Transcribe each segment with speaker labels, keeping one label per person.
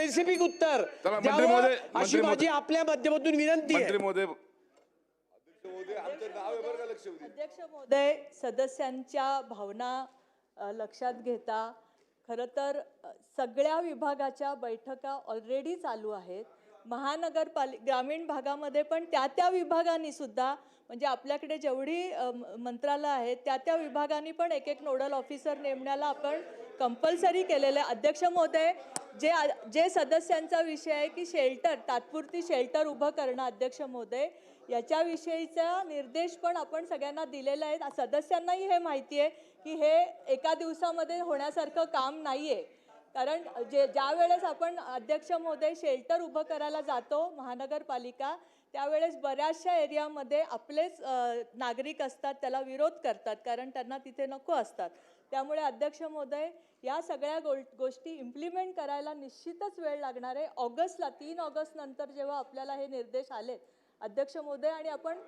Speaker 1: Specific उत्तर.
Speaker 2: चला, मंत्री
Speaker 1: द्यावं,
Speaker 2: महोदय,
Speaker 1: अशी
Speaker 2: मंत्री
Speaker 1: माझी
Speaker 2: महोदय.
Speaker 1: आपल्या माध्यमातून विनंती आहे.
Speaker 2: मंत्री महोदय
Speaker 3: अध्यक्ष महोदय सदस्यांच्या भावना अ, लक्षात घेता. खरं तर अ, सगळ्या विभागाच्या बैठका ऑलरेडी चालू आहेत. महानगरपालि ग्रामीण भागामध्ये पण त्या त्या विभागांनी सुद्धा म्हणजे आपल्याकडे जेवढी म- मंत्रालय आहेत त्या त्या विभागांनी पण एक एक नोडल ऑफिसर नेमण्याला आपण कंपल्सरी केलेलं आहे. अध्यक्ष महोदय जे जे सदस्यांचा विषय आहे की शेल्टर तात्पुरती शेल्टर उभं करणं अध्यक्ष महोदय याच्याविषयीचा निर्देश पण आपण सगळ्यांना दिलेला आहे. सदस्यांनाही हे माहिती आहे की हे एका दिवसामध्ये होण्यासारखं काम नाही आहे कारण जे ज्या वेळेस आपण अध्यक्ष महोदय शेल्टर उभं करायला जातो महानगरपालिका त्यावेळेस बऱ्याचशा एरियामध्ये आपलेच नागरिक असतात त्याला विरोध करतात कारण त्यांना तिथे नको असतात. त्यामुळे अध्यक्ष महोदय या सगळ्या गो गोष्टी इम्प्लिमेंट करायला निश्चितच वेळ लागणार आहे. ऑगस्टला तीन ऑगस्ट नंतर जेव्हा आपल्याला हे निर्देश आले अध्यक्ष महोदय आणि आपण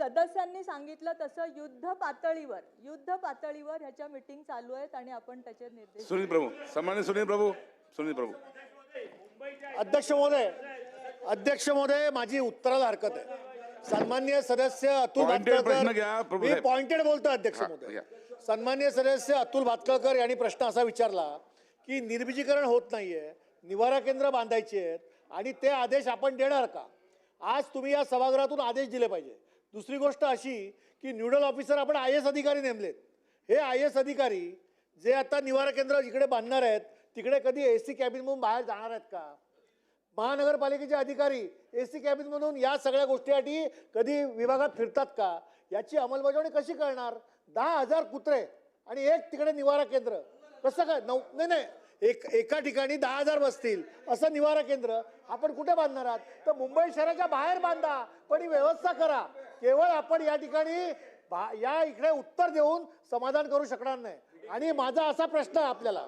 Speaker 3: सदस्यांनी सांगितलं तसं युद्ध पातळीवर युद्ध पातळीवर ह्याच्या मिटिंग चालू आहेत आणि आपण त्याचे निर्देश
Speaker 2: सुनील प्रभू सन्मान्य सुनील प्रभू सुनील प्रभू.
Speaker 4: अध्यक्ष महोदय अध्यक्ष महोदय माझी उत्तराला हरकत आहे. सन्मान्य सदस्य अतुल
Speaker 2: प्रभू
Speaker 4: मी. पॉइंटेड बोलतो अध्यक्ष
Speaker 2: हा,
Speaker 4: महोदय. सन्मान्य सदस्य अतुल भातखळकर यांनी प्रश्न असा विचारला की निर्बीजीकरण होत नाहीये निवारा केंद्र बांधायची आहेत आणि ते आदेश आपण देणार का? आज तुम्ही या सभागृहातून आदेश दिले पाहिजे. दुसरी गोष्ट अशी की न्यूडल ऑफिसर आपण आय एस अधिकारी नेमलेत. हे आय एस अधिकारी जे आता निवारा केंद्र जिकडे बांधणार आहेत तिकडे कधी ए सी कॅबिनमधून बाहेर जाणार आहेत का? महानगरपालिकेचे अधिकारी ए सी कॅबिनमधून या सगळ्या गोष्टीसाठी कधी विभागात फिरतात का? याची अंमलबजावणी कशी करणार? दहा हजार कुत्रे आणि एक तिकडे निवारा केंद्र. कसं काय? नऊ नाही नाही. एक एका ठिकाणी दहा हजार बसतील. असं निवारा केंद्र. आपण कुठे बांधणार आहात? तर मुंबई शहराच्या बाहेर बांधा पण ही व्यवस्था करा. केवळ आपण या ठिकाणी या इकडे उत्तर देऊन समाधान करू शकणार नाही. आणि माझा असा प्रश्न आहे आपल्याला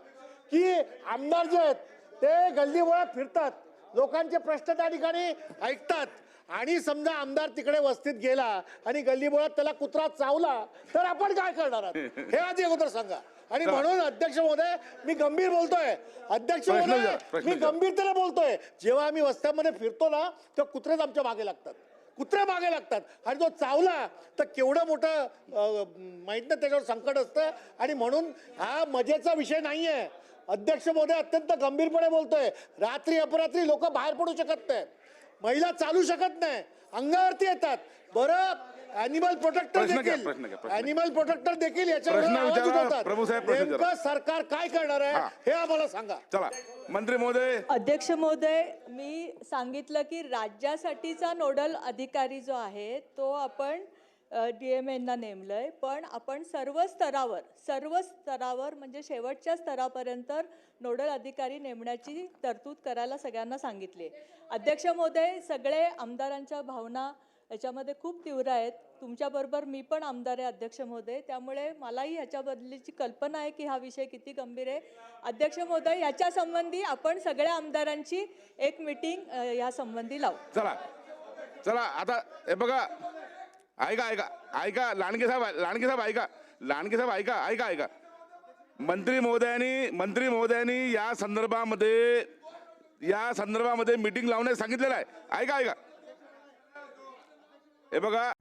Speaker 4: की आमदार जे आहेत ते गल्लीमुळे फिरतात. लोकांचे प्रश्न त्या ठिकाणी ऐकतात. आणि समजा आमदार तिकडे वस्तीत गेला आणि गल्लीमुळात त्याला कुत्रा चावला तर आपण काय करणार आहात? हे आधी अगोदर सांगा. आणि म्हणून अध्यक्ष महोदय मी गंभीर बोलतोय. अध्यक्ष महोदय मी. गंभीरतेने बोलतोय. जेव्हा आम्ही वस्त्यामध्ये फिरतो ना तेव्हा कुत्रेच आमच्या मागे लागतात. कुत्रे मागे लागतात. आणि तो चावला तर केवढं मोठं माहीत नाही त्याच्यावर संकट असतं. आणि म्हणून हा मजेचा विषय नाही आहे अध्यक्ष महोदय अत्यंत गंभीरपणे बोलतोय. रात्री अपरात्री लोक बाहेर पडू शकत नाही महिला चालू शकत नाही. अंगावरती येतात. बरं अॅनिमल प्रोटेक्टर
Speaker 2: प्रश्न घ्या,
Speaker 4: देखील
Speaker 2: प्रश्न घ्या, प्रश्न.
Speaker 4: अॅनिमल प्रोटेक्टर देखील याच्यावर
Speaker 2: प्रश्न
Speaker 4: आवाज
Speaker 2: विचारा,
Speaker 4: उठवतात.
Speaker 2: प्रभूसाहेब, प्रश्न विचारा.
Speaker 4: नेमकं सरकार काय करणार आहे
Speaker 2: हा.
Speaker 4: हे आम्हाला सांगा
Speaker 2: चला मंत्री महोदय
Speaker 3: अध्यक्ष महोदय मी सांगितलं की राज्यासाठीचा नोडल अधिकारी जो आहे तो आपण डी एम नेमलंय पण आपण सर्व स्तरावर सर्व स्तरावर म्हणजे शेवटच्या स्तरापर्यंत नोडल अधिकारी नेमण्याची तरतूद करायला सगळ्यांना सांगितली अध्यक्ष महोदय सगळे आमदारांच्या भावना याच्यामध्ये खूप तीव्र आहेत. तुमच्याबरोबर मी पण आमदार आहे अध्यक्ष महोदय. त्यामुळे मलाही ह्याच्याबद्दलची कल्पना आहे की हा विषय किती गंभीर आहे. अध्यक्ष महोदय याच्या संबंधी आपण सगळ्या आमदारांची एक मिटिंग या संबंधी लावू.
Speaker 2: चला. चला आता हे बघा. ऐका ऐका. ऐका लांडगे साहेब लांडगे साहेब ऐका. लांडगे साहेब ऐका ऐका ऐका. मंत्री महोदयांनी मंत्री महोदयांनी या संदर्भामध्ये या संदर्भामध्ये मीटिंग लावण्यास सांगितलेलं आहे. ऐका ऐका. हे बघा